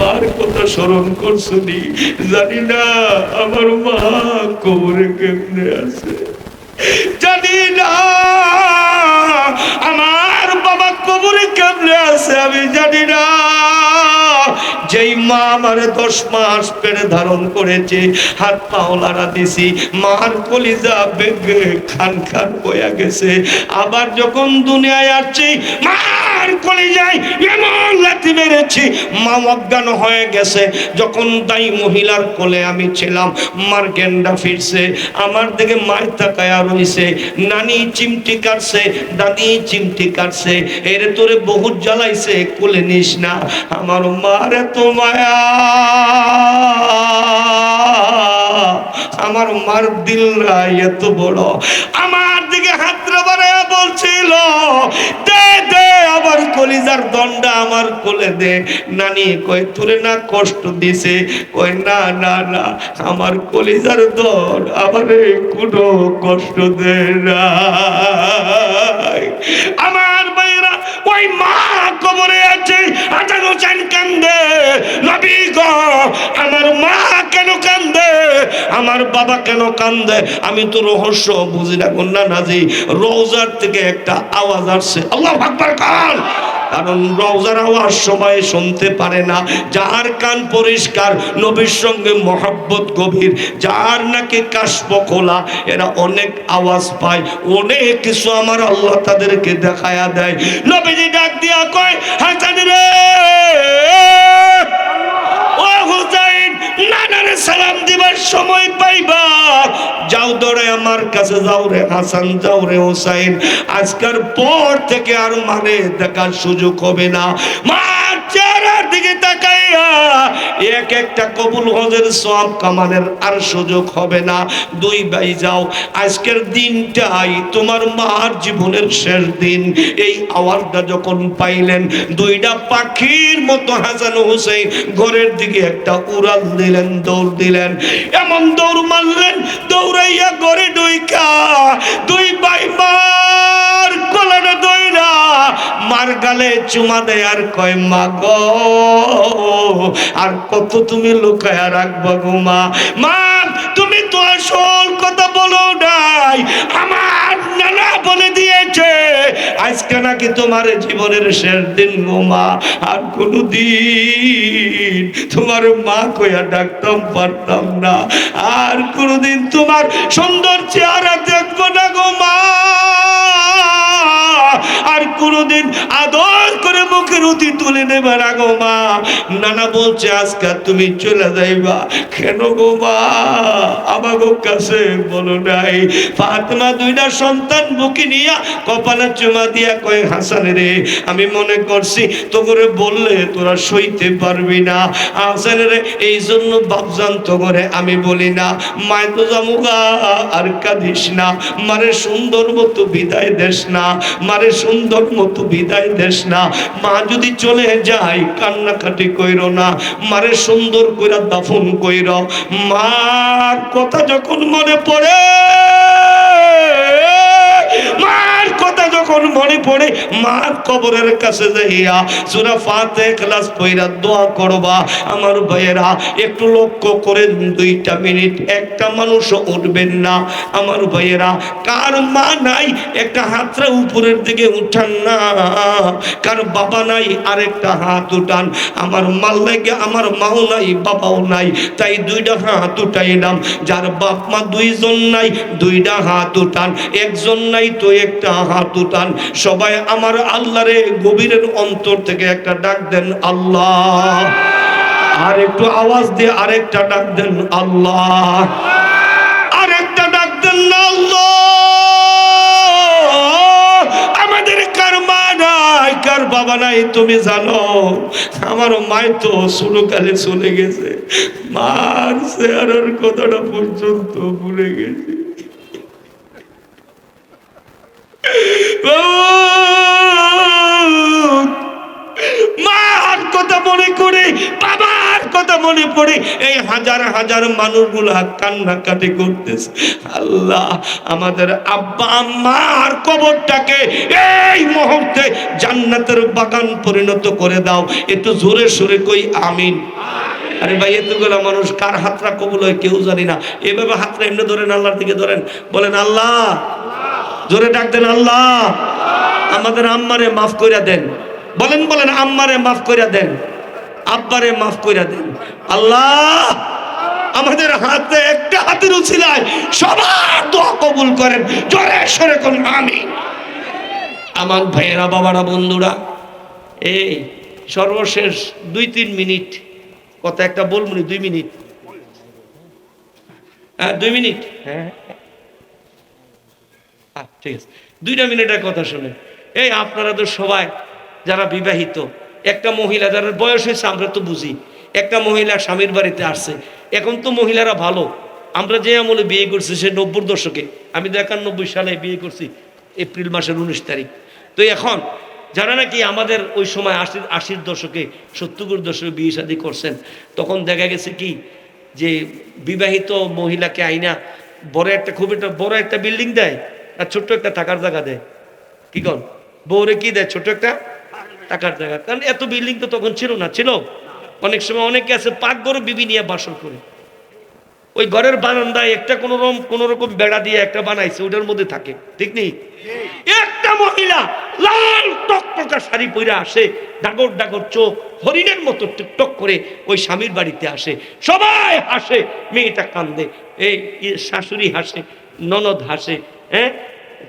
মার কথা স্মরণ করছি জানি না আমার মা কবরে কেমনে আছে। না, আমার বাবা কবরে কেমনে আছে? আমি জানি না। যেই মা আমারে দশ মাস পেড়ে ধারণ করেছে, হাত পাও লাড়া দিছি, মার কলিজা বেগে খান খান বয়া গেছে। আবার যখন দুনিয়ায় আসছি, মার কলিজায় এমন লাথি মেরেছি মা অজ্ঞান হয়ে গেছে। যখন তাই মহিলার কোলে আমি ছিলাম, মার গেন্ডা ফিরছে। আমার দিকে মায়ের তাকায়া রইছে নানি চিমটি কাটছে দাদি চিমটি কাটছে, এর তোরে বহুত জ্বালাইছে, কোলে নিস না। আমার মার এত মায়া। আমার মার দিল নাই এত বড়। আমার দিকে হাত বাড়ায় বলছিল কলিজার দণ্ডা আমার কোলে দে। নানি কই তোরে না কষ্ট দিছে? কই না না না, আমার কলিজার দর আমারে কোনো কষ্ট দে না আমার ভাইরা ওই মা কবরে আছে হাসান হোসেন কান্দে। নবী গো, আমার মা কেন কান্দে? আমার বাবা কেন কান্দে? আমি তো রহস্য বুঝি না কন্যা নাজি রোজার থেকে একটা আওয়াজ আসছে। আল্লাহ আকবার কান কারণ রওজার আওয়াজ সবাই শুনতে পারে না। যার কান পরিষ্কার, নবীর সঙ্গে মহাব্বত গভীর। যার নাকি কাশ্প খোলা, এরা অনেক আওয়াজ পায়। অনেক কিছু আমার আল্লাহ তাদেরকে দেখায়া দেয়। নবীজি ডাক দিয়া কয়, হাসান রে! ও নানারে সালাম দিবার সময় পাইবা। যাও দরে আমার কাছে, যাও রে হাসান, যাও রে হোসাইন। আজকের পর থেকে আর মানে দেখার সুযোগ হবে না। মা চেহারার দিকে তাকাইয়া, এক একটা কবুল হজের সব কামানের আর সুযোগ হবে না। দুই ভাই যাও, আজকের দিনটাই তোমার মার জীবনের শেষ দিন। এই আওয়াজটা যখন পাইলেন, দুইটা পাখির মতো হাসান হোসেন ঘরের দিকে একটা উড়াল দিলেন, দৌড় দিলেন। এমন দৌড় মারলেন, দৌড়াইয়া ঘরে ডুইকা দুই ভাই মার কলাটা দইরা মার গালে চুমা দেয় আর কয়, মা গো, আর কত তুমি লুকায়া রাখবা গো মা? মা, তুমি তো আসল কথা বলো নাই, আমার নানা বলে দিয়েছে, আজকে নাকি তোমার জীবনের শেষ দিন গো মা, আর কোনোদিন তোমার মা কইয়া ডাকতাম পারতাম না, আর কোনোদিন তোমার সুন্দর চেহারা দেখব না গো মা। আর কোনোদিন আদর করে মুখের অতি তুলে নেবে না গো মা। নানা বলছে, আজকে তুমি চলে যাইবা। কেন গো মা? আমাগো কাছে বলো নাই। ফাতেমা দুইটা সন্তান বুকে নিয়া কপালে চুমা দিয়া কয়, হাসান রে, আমি মনে করছি তো করে বললে তোরা সইতে পারবি না। হাসান রে, এই জন্য বাপজান তো করে আমি বলি না, মায় তো জামুগা, আর কাঁদিস না। মারে সুন্দর মতো বিদায় দেশ না। মারে সুন্দর মতো বিদায় দেশ না। মা যদি চলে যায়, কান্নাকাটি কইর না। মারে সুন্দর কইরা দাফন কইর। মার কথা যখন মনে পড়ে, মার কথা যখন মনে পড়ে মার কবরের কাছে যাইয়া সুরা ফাতে ক্লাস পইরা দোয়া করবা। আমার ভাইয়েরা, একটু লক্ষ্য করে দুইটা মিনিট। একটা মানুষও উঠবেন না। আমার ভাইয়েরা, কার মা নাই, একটা হাতটা উপরের দিকে উঠান না। কার বাবা নাই, আরেকটা হাত উঠান। আমার মাল লাগে, আমার মাও নাই, বাবাও নাই। তাই দুইটা হাত উঠাইলাম। যার বাপ মা দুইজন নাই, দুইটা হাত উঠান। একজন নাই তো একটা হাত উঠান। সবাই আমার আল্লাহরে গভীরের অন্তর থেকে একটা ডাক দেন আল্লাহ। আর একটু আওয়াজ দিয়ে আরেকটা ডাক দেন আল্লাহ। আরেকটা ডাক দেন আল্লাহ। আমাদের কার মা নাই, কার বাবা নাই, তুমি জানো? আমার মায় তো শুরুকালে চলে গেছে। মার চেহারার কথাটা পর্যন্ত ভুলে গেছি। মার কথা মনে করে বাবার কথা মনে পড়ে। এই হাজার হাজার মানুষগুলা কান্নাকাটি করতেছে। আল্লাহ, আমাদের আব্বা আম্মার কবরটাকে এই মুহূর্তে জান্নাতের বাগান পরিণত করে দাও। একটু জোরে সোরে কই, আমিন। আরে ভাই, এতগুলো মানুষ কার হাতরা কবুল হয় কেউ জানি না। এভাবে হাতরা এমনি ধরেন, আল্লাহর দিকে ধরেন। বলেন, আল্লাহ জোরে ডাক দেন আল্লাহ। আমাদের আম্মারে মাফ করিয়া দেন। বলেন বলেন, আম্মারে মাফ করিয়া দেন। আব্বারে মাফ করিয়া দেন। আল্লাহ, আমাদের হাতে একটা হাতের উছিলায় সবার দোয়া কবুল করেন। জোরে সরে কোন আমি আমার ভাইয়েরা, বাবারা, বন্ধুরা, এই সর্বশেষ দুই, তিন মিনিট। কথা একটা বলবনি দুই মিনিট। হ্যাঁ দুই মিনিট। হ্যাঁ। ঠিক আছে। দুইটা মিনিটের কথা শুনে। এই আপনারা তো সবাই যারা বিবাহিত, একটা মহিলা যারা বয়স হয়েছে, আমরা তো বুঝি। একটা মহিলা স্বামীর বাড়িতে আসছে, এখন তো মহিলারা ভালো। আমরা যে আমলে বিয়ে করছি, সে নব্বই দশকে। আমি তো একানব্বই সালে বিয়ে করছি, এপ্রিল মাসের উনিশ তারিখ। তো এখন যারা নাকি আমাদের ওই সময় আশির আশির দশকে, সত্তর দশকে বিয়ে শাদী করছেন, তখন দেখা গেছে কি যে বিবাহিত মহিলাকে আইনা বড় একটা, খুব একটা বড় একটা বিল্ডিং দেয়। আর ছোট্ট একটা থাকার জায়গা দেয় কি কর বউরে কি দেয় ছোট্ট একটা টাকার জায়গা। কারণ এত বিল্ডিং তো তখন ছিল না, ছিল। অনেক সময় অনেকে আছে পাক গরু বিবি নিয়ে বাসন করে। ওই ঘরের বারান্দায় একটা কোনো রকম কোনো রকম বেড়া দিয়ে একটা বানাইছে, ওটার মধ্যে থাকে। ঠিক নেই? একটা মহিলা লাল টকটকা শাড়ি পরে আসে, ডাগর ডাগর চোখ, হরিণের মতো টিকটক করে ওই স্বামীর বাড়িতে আসে। সবাই হাসে, মেয়েটা কান্দে, এই শাশুড়ি হাসে, ননদ হাসে হ্যাঁ?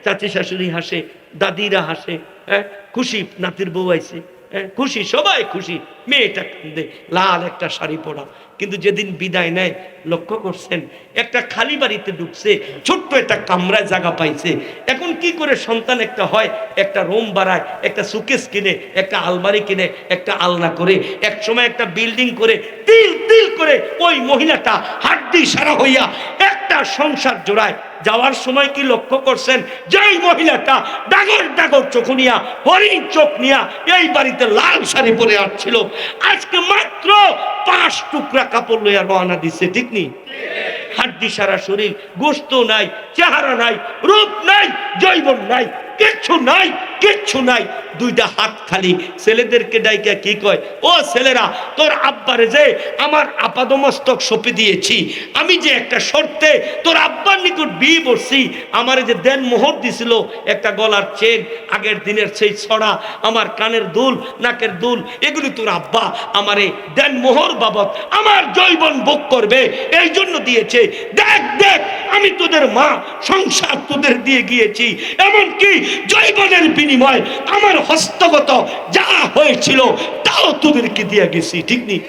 চাচি শাশুড়ি হাসে, দাদিরা হাসে হ্যাঁ? খুশি নাতির বউ আইছে হ্যাঁ? খুশি, সবাই খুশি। মেয়েটা কান্দে, লাল একটা শাড়ি পরা। কিন্তু যেদিন বিদায় নেয়, লক্ষ্য করছেন, একটা খালি বাড়িতে ঢুকছে, ছোট্ট একটা কামরায় জায়গা পাইছে। এখন কি করে সন্তান একটা হয়, একটা রুম বাড়ায়, একটা সুকেস কিনে, একটা আলমারি কিনে, একটা আলনা করে এক সময় একটা বিল্ডিং করে, তিল তিল করে ওই মহিলাটা হাড্ডি সারা হইয়া একটা সংসার জোড়ায় যাওয়ার সময় কি লক্ষ্য করছেন? যেই মহিলাটা ডাগর ডাগর চোখ নিয়া, হরিণ চোখ নিয়া এই বাড়িতে লাল শাড়ি পরে আসছিল। আজকে মাত্র পাঁচ টুকরা কাপড় লইয়া রওনা দিচ্ছে, ঠিক নেই হাড্ডি সারা শরীর, গোস্ত নাই, চেহারা নাই, রূপ নাই, জৈবন নাই, কিচ্ছু নাই। কিচ্ছু নাই। দুইটা হাত খালি। ছেলেদেরকে ডাইকা কি কয়? ও ছেলেরা, তোর আব্বারে যে আমার আপাদমস্তক সঁপে দিয়েছি, আমি যে একটা শর্তে তোর আব্বার নিকট বিয়ে বসছি, আমার যে দেন মোহর দিছিল, একটা গলার চেন, আগের দিনের সেই ছড়া, আমার কানের দুল, নাকের দুল, এগুলি তোর আব্বা আমারে দেন মোহর বাবদ আমার জৈবন ভোগ করবে, এই জন্য দিয়েছে। দেখ দেখ, আমি তোদের মা, সংসার তোদের দিয়ে গিয়েছি। এমনকি জৈবনের বিনিময় আমার হস্তগত যা হয়েছিল তাও তোদেরকে দিয়ে গেছি, ঠিক নেই?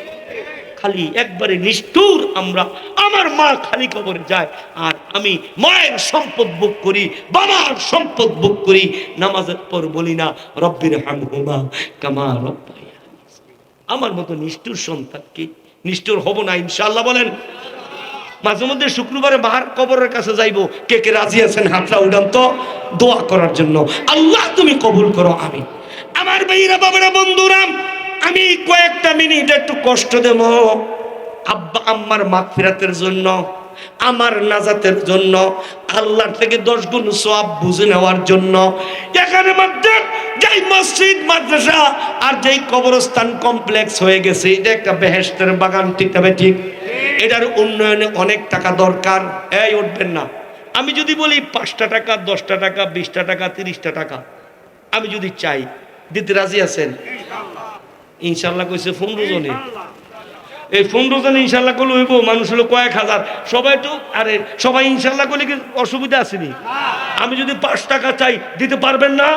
খালি একবারে নিষ্ঠুর আমরা। আমার মা খালি কবরে যায় আর আমি মায়ের সম্পদ ভোগ করি, বাবার সম্পদ ভোগ করি, নামাজের পর বলি না, রব্বির হামহুমা কামা রব্বাই আমার মতো নিষ্ঠুর সন্তান কি? নিষ্ঠুর হব না, ইনশাআল্লাহ বলেন। মাঝে মধ্যে শুক্রবারে মার কবরের কাছে যাইবো। কে কে রাজি আছেন? হাতটা উঠান তো। দোয়া করার জন্য। আল্লাহ, তুমি কবুল করো। আমি আমার ভাইরা বাবারা বন্ধুরাম আমি কয়েকটা মিনিট একটু কষ্ট দেব। আব্বা, আম্মার মাগফিরাতের জন্য, আমার নাজাতের জন্য, আল্লাহর থেকে দশ গুণ সব বুঝে নেওয়ার জন্য। এখানে মধ্যে যেই মসজিদ, মাদ্রাসা আর যেই কবরস্থান কমপ্লেক্স হয়ে গেছে, এটা একটা বেহেস্তের বাগান, ঠিক তবে ঠিক? এটার উন্নয়নে অনেক টাকা দরকার। এই উঠবেন না। আমি যদি বলি পাঁচটা টাকা দশটা টাকা বিশটা টাকা তিরিশটা টাকা আমি যদি চাই দিতে রাজি আছেন? ইনশাল্লাহ। কইছে পনেরো জনে। এই পনেরো জন ইনশাল্লাহ করলে হইব মানুষ হলো কয়েক হাজার। সবাই তো আরে সবাই ইনশাল্লাহ করলে কি অসুবিধা আসেনি? আমি যদি পাঁচ টাকা চাই দিতে পারবেন না?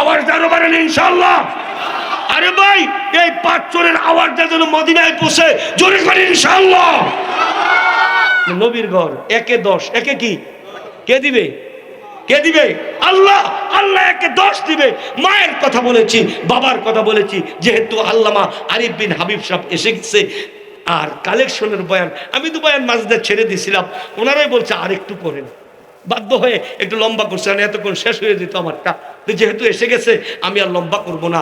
আওয়াজ আরও পারেন ইনশাল্লাহ। আরে ভাই এই পাঁচ চোরের আওয়াজটা যেন মদিনায় পোষে জোরে করে ইনশাল্লাহ নবীর ঘর একে দশ একে কি? কে দিবে? কে দিবে? আল্লাহ আল্লাহ একে দশ দিবে। মায়ের কথা বলেছি বাবার কথা বলেছি যেহেতু আল্লামা আরিফ বিন হাবিব সাহেব এসে গেছে আর কালেকশনের বয়ান আমি তো বয়ান মাঝদের ছেড়ে দিয়েছিলাম। ওনারাই বলছে আর একটু করেন। বাধ্য হয়ে একটু লম্বা করছে এতক্ষণ শেষ হয়ে যেত আমারটা। যেহেতু এসে গেছে আমি আর লম্বা করব না।